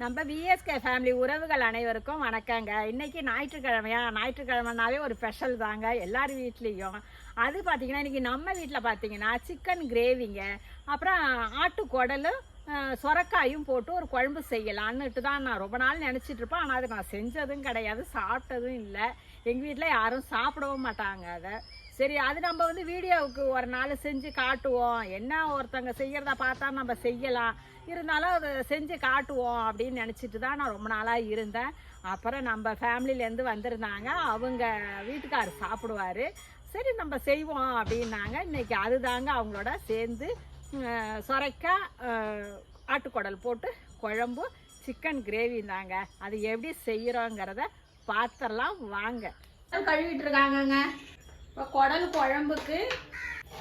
நம்ம VSK family உறவுகள் அனைவருக்கும் வணக்கங்க. இன்னைக்கு ஞாயிற்றுக்கிழமையா? ஞாயிற்றுக்கிழமைனாவே ஒரு ஸ்பெஷல் தாங்க. எல்லார் வீட்லேயும். அது பார்த்தீங்கன்னா இன்னைக்கு நம்ம வீட்டில் பார்த்தீங்கன்னா சிக்கன் கிரேவிங்க அப்புறம் ஆட்டு குடலும் சொரக்காயும் போட்டு ஒரு குழம்பு செய்யலான்னுட்டு தான் நான் ரொம்ப நாள் நினச்சிட்ருப்பேன் ஆனால் அது நான் செஞ்சதும் கிடையாது சாப்பிட்டதும் இல்லை. எங்கள் வீட்டில் யாரும் சாப்பிடவும் மாட்டாங்க அதை. சரி அது நம்ம வந்து வீடியோவுக்கு ஒரு நாள் செஞ்சு காட்டுவோம். என்ன ஒருத்தங்க செய்கிறத பார்த்தா நம்ம செய்யலாம். இருந்தாலும் அதை செஞ்சு காட்டுவோம் அப்படின்னு நினச்சிட்டு தான் நான் ரொம்ப நாளாக இருந்தேன். அப்புறம் நம்ம ஃபேமிலியிலேருந்து வந்திருந்தாங்க. அவங்க வீட்டுக்கார் சாப்பிடுவார். சரி நம்ம செய்வோம் அப்படின்னாங்க. இன்னைக்கு அதுதாங்க அவங்களோட சேர்ந்து சொரைக்காய் ஆட்டுக்குடல் போட்டு குழம்பு சிக்கன் கிரேவி தாங்க. அது எப்படி செய்கிறோங்கிறத பார்த்துடலாம். வாங்க. கழுவிட்டு இருக்காங்கங்க. இப்போ குடல் குழம்புக்கு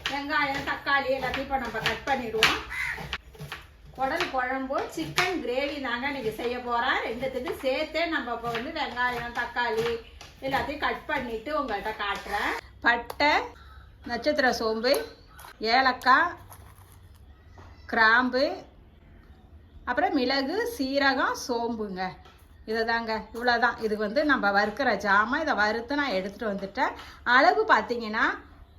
வெங்காயம் தக்காளி எல்லாத்தையும் இப்போ நம்ம கட் பண்ணிடுவோம். குடல் குழம்பு சிக்கன் கிரேவி தாங்க இன்றைக்கி செய்ய போகிறோம் ரெண்டுத்துக்கு சேர்த்தே நம்ம இப்போ வந்து வெங்காயம் தக்காளி எல்லாத்தையும் கட் பண்ணிவிட்டு உங்கள்கிட்ட காட்டுறேன். பட்டை நட்சத்திர சோம்பு ஏலக்காய் கிராம்பு அப்புறம் மிளகு சீரகம் சோம்புங்க. இதை தாங்க இவ்வளோதான் இது வந்து நம்ம வறுக்கிற ஜாமான் இதை வறுத்து நான் எடுத்துகிட்டு வந்துட்டேன். அளவு பார்த்தீங்கன்னா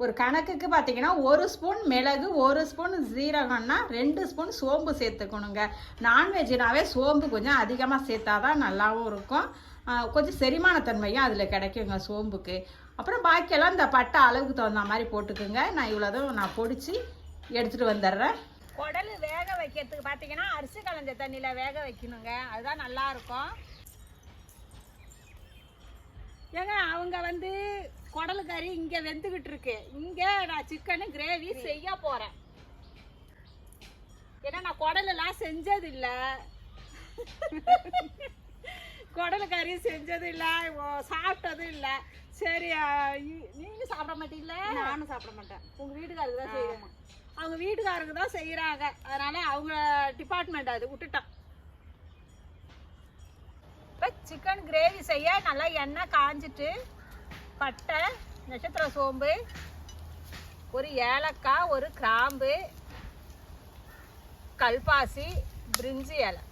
ஒரு கணக்குக்கு பார்த்தீங்கன்னா ஒரு ஸ்பூன் மிளகு ஒரு ஸ்பூன் சீரகம்னா ரெண்டு ஸ்பூன் சோம்பு சேர்த்துக்கணுங்க. நான்வெஜ்னாவே சோம்பு கொஞ்சம் அதிகமாக சேர்த்தா தான் நல்லாவும் இருக்கும். கொஞ்சம் செரிமானத்தன்மையும் அதில் கிடைக்குங்க சோம்புக்கு. அப்புறம் பாக்கியெல்லாம் இந்த பட்டை அளவுக்கு தகுந்த மாதிரி போட்டுக்குங்க. நான் இவ்வளோதும் நான் பொடிச்சு எடுத்துகிட்டு வந்துடுறேன். குடல் வேக வைக்கிறதுக்கு பார்த்தீங்கன்னா அரிசி கலஞ்ச தண்ணியில் வேக வைக்கணுங்க. அதுதான் நல்லா இருக்கும் ஏங்க அவங்க வந்து குடல் கறி இங்கே வெந்துக்கிட்டு இருக்கு. இங்கே நான் சிக்கனு கிரேவி செய்ய போகிறேன் ஏன்னா நான் குடலெல்லாம் செஞ்சது இல்லை குடல் கறி செஞ்சது இல்லை சாப்பிட்டதும் இல்லை சரி அஹ், இ- நீங்க சாப்பிட மாட்டீங்களா? நானும் சாப்பிட மாட்டேன். உங்க வீட்டுக்காரருக்கு தான் செய்யணும் அவங்க வீட்டுக்காரங்க தான் செய்யறாங்க அதனால அவங்க டிபார்ட்மெண்ட் அது விட்டுட்டான். இப்போ சிக்கன் கிரேவி செய்ய நல்லா எண்ணெய் காஞ்சிட்டு பட்டை நட்சத்திர சோம்பு ஒரு ஏலக்காய் ஒரு கிராம்பு கல்பாசி பிரிஞ்சி இலை.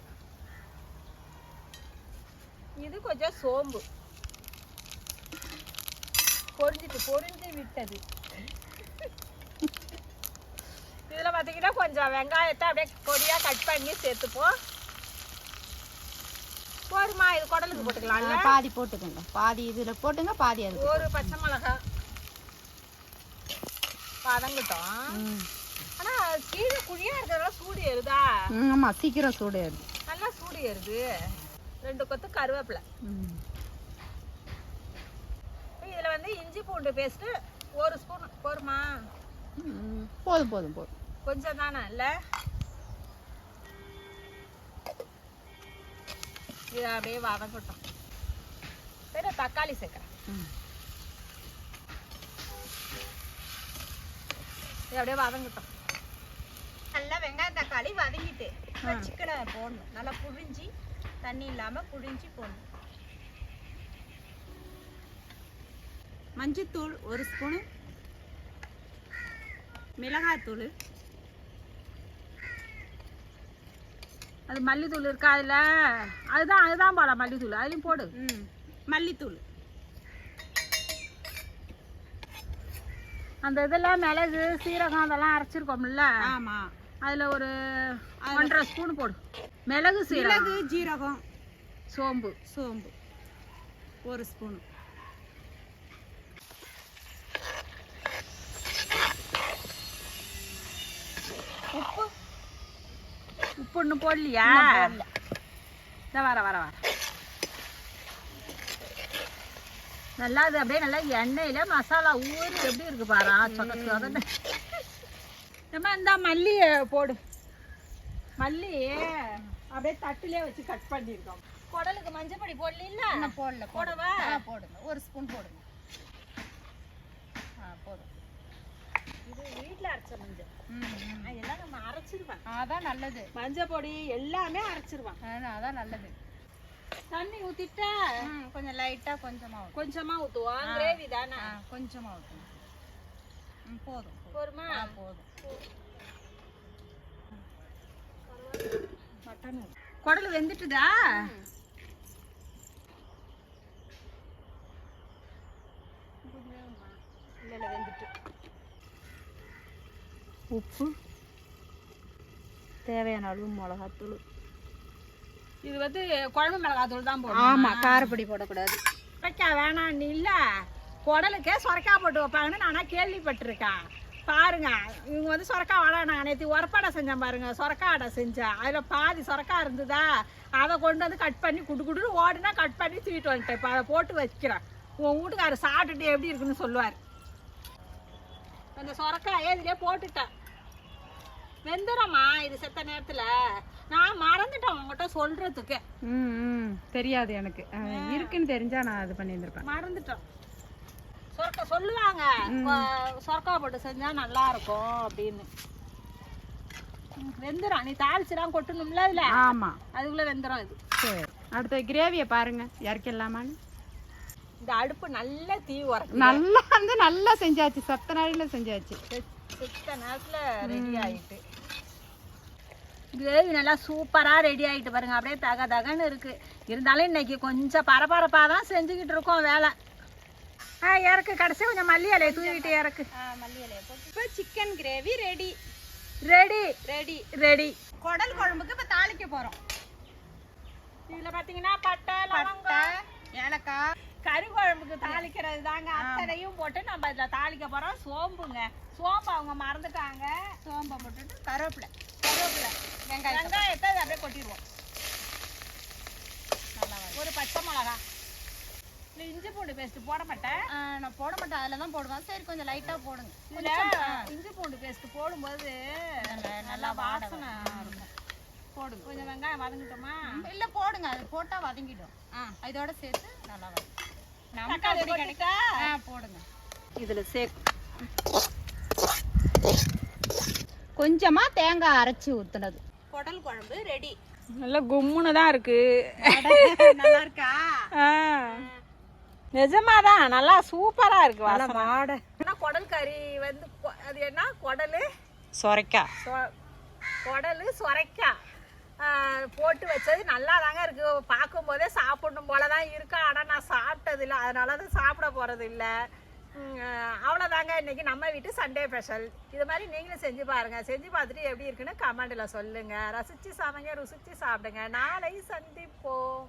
இது கொஞ்சம் சோம்பு. பொரிஞ்சிட்டு பொரிஞ்சு விட்டது இதில் பார்த்தீங்கன்னா கொஞ்சம் வெங்காயத்தை அப்படியே பொடியாக கட் பண்ணி சேர்த்துப்போம். போருமா இது குடலுக்கு போட்டுக்கலாம்ல? பாதி போட்டுக்கோங்க. பாதி இதுல போட்டுங்க பாதி அது ஒரு பச்சை மிளகாய் வதங்கட்டும். ஆனா கீழே குழியா இருக்கிறதால சூடு ஏறுதா? ஆமா சீக்கிரம் சூடு ஏறுது. நல்லா சூடு ஏறுது. ரெண்டு கொத்து கருவேப்பிலை. இதுல வந்து இஞ்சி பூண்டு பேஸ்ட் ஒரு ஸ்பூன் போருமா போதும் போதும் போதும். கொஞ்சம் தானே இல்ல இது அப்படியே வதங்கட்டும் சரி தக்காளி சேர்க்குறேன். இது அப்படியே வதங்கட்டும் நல்லா வெங்காயம் தக்காளி வதங்கிட்டு சிக்கனை போடணும். நல்லா புழிஞ்சி தண்ணி இல்லாம புழிஞ்சி போடணும். மஞ்சத்தூள் ஒரு ஸ்பூனு மிளகாய்த்தூள் அது மல்லித்தூள் இருக்கா அதுல? அதுதான் அதுதான் போல மல்லித்தூள். அதுலயும் போடு. மல்லித்தூள். அந்த இதெல்லாம் மிளகு சீரகம் அதெல்லாம் அரைச்சிருக்கோம்ல? ஆமா. அதுல ஒரு ஒன்றரை ஸ்பூன் போடு. மிளகு சீரகம். மிளகு ஜீரகம். சோம்பு. சோம்பு. ஒரு ஸ்பூன். உப்பு ஒன்றும் போடலையா இந்த வர வர வர. நல்லா அது அப்படியே நல்லா எண்ணெயில மசாலா ஊறி எப்படி இருக்கு பாரு? சொத சொதன்னு. நம்ம இந்த மல்லி போடு. மல்லி அப்படியே தட்டுலயே வச்சு கட் பண்ணிருக்கோம் குடலுக்கு மஞ்சள் பொடி போடல போடல போடவா? போடுங்க. ஒரு ஸ்பூன் போடுங்க ஆ போதும் இது வீட்ல அரைச்ச மஞ்சள். அதெல்லாம் நம்ம அரைச்சிருவேன் அதான் நல்லது. மஞ்சள் பொடி எல்லாமே அரைச்சிருவேன் அதான் நல்லது. தண்ணி ஊத்திட்டா கொஞ்சம் லைட்டா கொஞ்சமா. கொஞ்சமா ஊத்துவோம். கிரேவி தானே? கொஞ்சமா ஊற்றணும் ம் போதும். போருமா? போதும். மட்டன் குடல் வெந்துட்டுதா? இல்லை வெந்துட்டு. உப்பு தேவையான அளவு மிளகாத்தூள். இது வந்து குழம்பு மிளகாத்தூள் தான் போடணும்? ஆமாம் காரப்பொடி போடக்கூடாது. சுரைக்காய் வேணாம் நீ இல்லை. குடலுக்கே சுரைக்காய் போட்டு வைப்பாங்கன்னு நானா கேள்விப்பட்டிருக்கேன். பாருங்க இவங்க வந்து சுரக்காய் வடை நான் நேற்று உரப்பாடை செஞ்சேன் பாருங்க சுரக்காய் அடை செஞ்சேன். அதில் பாதி சுரக்காய் இருந்ததா? அதை கொண்டு வந்து கட் பண்ணி குடு குடுன்னு ஓடுனா கட் பண்ணி தூக்கிட்டு வந்துட்டேன். இப்போ அதை போட்டு வைக்கிறேன். உன் வீட்டுக்காரர் சாப்பிட்டுட்டு எப்படி இருக்குன்னு சொல்லுவார். அந்த சுரக்காயை இதுலேயே போட்டுட்டேன். வெந்துடும்மா இது செத்த நேரத்தில். நான் மறந்துட்டேன் உங்ககிட்ட சொல்கிறதுக்கு ம் தெரியாது எனக்கு. இருக்குன்னு தெரிஞ்சா நான் இது பண்ணியிருந்திருப்பேன். மறந்துட்டோம். சொரக்கா சொல்லுவாங்க. சொரக்கா போட்டு செஞ்சா நல்லா இருக்கும் அப்படின்னு. ம், வெந்துரும். நீ தாளிச்சுலாம் கொட்டணும்ல அதுல. ஆமாம் அதுக்குள்ள வெந்துரும் இது. சரி. அடுத்த கிரேவியை பாருங்க. இறக்கிடலாமான்னு இந்த அடுப்பு நல்ல தீ உரக்கு நல்லா வந்து நல்லா செஞ்சாச்சு. சத்த நாளில் செஞ்சாச்சு. சுத்த நேரத்துல ரெடி ஆயிட்டு. கிரேவி நல்லா சூப்பரா ரெடி ஆயிட்டு பாருங்க. அப்படியே தக தகன்னு இருக்கு. இருந்தாலும் இன்னைக்கு கொஞ்சம் பரபரப்பா தான் செஞ்சுக்கிட்டு இருக்கோம் வேலை. ஆ இறக்கு. கடைசி கொஞ்சம் மல்லி இலையை தூவிட்டு இறக்கு. மல்லி இலையை போட்டு. இப்போ chicken gravy ready ready ready ready குடல் குழம்புக்கு இப்போ தாளிக்க போகிறோம் இதுல பாத்தீங்கன்னா பட்டை லவங்கம். ஏலக்காய். கறி குழம்புக்கு தாளிக்கிறது தாங்க. அத்தனையும் போட்டு நம்ம இதுல தாளிக்க போறோம். சோம்புங்க. சோம்பு அவங்க மறந்துட்டாங்க. சோம்பை போட்டுட்டு கருவேப்பிலை. கருவேப்பிலை. வெங்காயம் வெங்காயத்தை அப்படியே கொட்டிடுவோம். ஒரு பச்சை மிளகா. இந்த இஞ்சி பூண்டு பேஸ்ட் போட மாட்டேன். நான் போட மாட்டேன். அதில் தான் போடுவேன். சரி கொஞ்சம் லைட்டாக போடுங்க. இஞ்சி பூண்டு பேஸ்ட் போடும்போது நல்லா வாசனை இருக்கும். போடுங்க. கொஞ்சம் வெங்காயம் வதங்கிட்டோமா? இல்லை போடுங்க. அது போட்டால் வதங்கிடும். ஆ. இதோட சேர்த்து நல்லா போட்டுட்டா? ஆ போடுங்க. இதுல சேர்க்கு கொஞ்சமாக தேங்காய் அரைச்சி ஊற்றுனது குடல் குழம்பு ரெடி நல்ல கும்முன்னு தான் இருக்கு நல்லா இருக்கா? நிஜமாதான் நல்லா சூப்பரா இருக்கு வாசனை. ஆனா குடல் கறி வந்து அது என்ன? குடலு? சொரைக்காய் சொ- குடலு சொரைக்காய் போட்டு வச்சது நல்லா தாங்க இருக்கு. பார்க்கும்போதே சாப்பிடணும் போல தான் இருக்கு. ஆனால் நான் சாப்பிட்டது இல்லை அதனால தான் சாப்பிட போகிறது இல்லை அவ்வளோதாங்க இன்னைக்கு நம்ம வீட்டு சண்டே ஸ்பெஷல் இது மாதிரி நீங்களும் செஞ்சு பாருங்க. செஞ்சு பார்த்துட்டு எப்படி இருக்குன்னு கமெண்டில் சொல்லுங்கள் ரசித்து சமைங்க ருசித்து சாப்பிடுங்க. நாளை சந்திப்போம்.